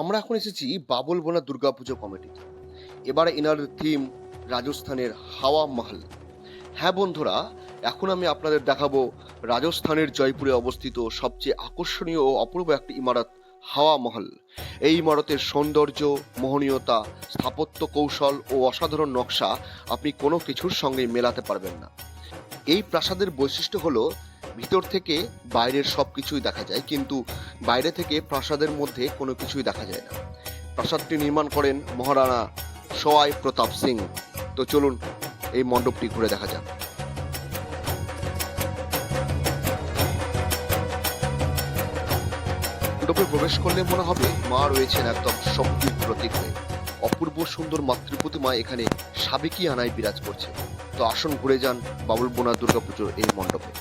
আমরা এখন এসেছি বাবুল বোনা দুর্গাপুজো কমিটিতে। এবারে এনার থিম রাজস্থানের হাওয়া মহল। হ্যাঁ বন্ধুরা, এখন আমি আপনাদের দেখাবো রাজস্থানের জয়পুরে অবস্থিত সবচেয়ে আকর্ষণীয় ও অপূর্ব একটি ইমারত, হাওয়া মহল। এই ইমারতের সৌন্দর্য, মোহনীয়তা, স্থাপত্য কৌশল ও অসাধারণ নকশা আপনি কোনো কিছুর সঙ্গে মেলাতে পারবেন না। এই প্রাসাদের বৈশিষ্ট্য হলো ভিতর থেকে বাইরের সব কিছুই দেখা যায়, কিন্তু বাইরে থেকে প্রাসাদের মধ্যে কোনো কিছুই দেখা যায় না। প্রাসাদটি নির্মাণ করেন মহারানা সওয়াই প্রতাপ সিং। তো চলুন, এই মণ্ডপটি ঘুরে দেখা যাক। মণ্ডপে প্রবেশ করলে মনে হবে মা রয়েছেন একদম শক্তির প্রতীক হয়ে। অপূর্ব সুন্দর মাতৃপ্রতিমা এখানে সাবেকি আনায় বিরাজ করছে। তো আসন ঘুরে যান বাবুল বোনা দুর্গাপুজোর এই মণ্ডপে।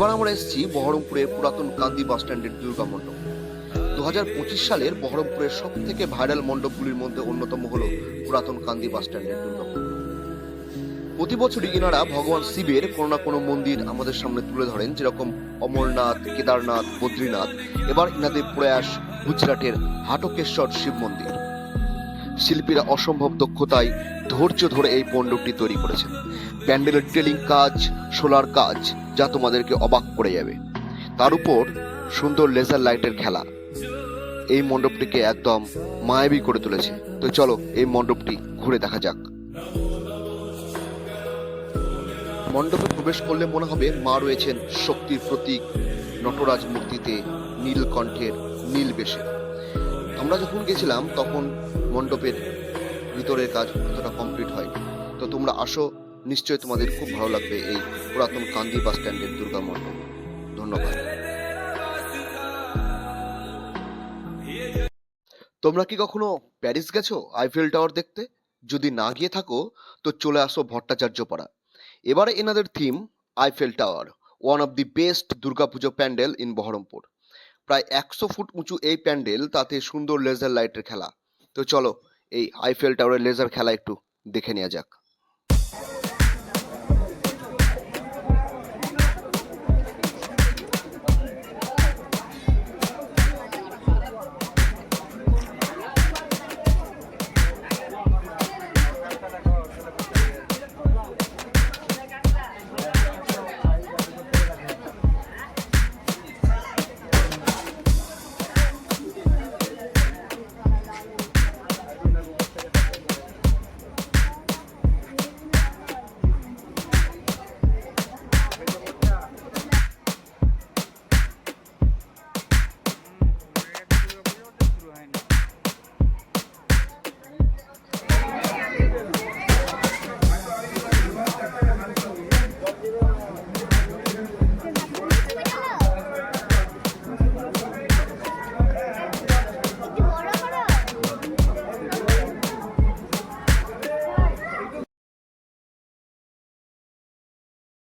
এবার আমরা এসেছি বহরমপুরের পুরাতন কান্দি বাস স্ট্যান্ডের দুর্গা মণ্ডপ। দু হাজার পঁচিশ সালের বহরমপুরের সব থেকে ভাইরাল মণ্ডপগুলির মধ্যে অন্যতম হল পুরাতন কান্দি বাস স্ট্যান্ডের দুর্গা মণ্ডপ। প্রতি বছরই এনারা ভগবান শিবের কোনো না কোনো মন্দির আমাদের সামনে তুলে ধরেন, যেরকম অমরনাথ, কেদারনাথ, বদ্রীনাথ। এবার এনাদের প্রয়াস গুজরাটের হাটকেশ্বর শিব মন্দির। শিল্পীরা অসম্ভব দক্ষতায় ধৈর্য ধরে এই মণ্ডপটি তৈরি করেছেন। প্যান্ডেলের টেলিং কাজ, সোলার কাজ যা তোমাদেরকে অবাক করে যাবে। তার উপর সুন্দর লেজার লাইটের খেলা। এই মণ্ডপটিকে একদম মায়াবী করে তুলেছে। তো চলো, এই মণ্ডপটি ঘুরে দেখা যাক। মণ্ডপে প্রবেশ করলে মনে হবে মা রয়েছেন শক্তির প্রতীক নটরাজ মূর্তিতে নীলকণ্ঠের নীল বেশে। আমরা যখন গেছিলাম, তখন মণ্ডপের ভিতরের কাজ অতটা কমপ্লিট হয় তো তোমরা আসো নিশ্চয়ই তোমাদের খুব ভালো লাগবে এই পুরাতন কান্দি বাস স্ট্যান্ডের দুর্গা মণ্ডপ। ধন্যবাদ। তোমরা কি কখনো প্যারিস গেছো, আইফেল টাওয়ার দেখতে? যদি না গিয়ে থাকো, তো চলে আসো ভট্টাচার্য পাড়া। এবারে এনাদের theme, Eiffel tower one of the best Durga Puja pandal in Baharampur. প্রায় একশো ফুট উঁচু এই প্যান্ডেল, তাতে সুন্দর লেজার লাইটের খেলা। তো চলো, এই আইফেল টাওয়ারের লেজার খেলা একটু দেখে নেওয়া যাক।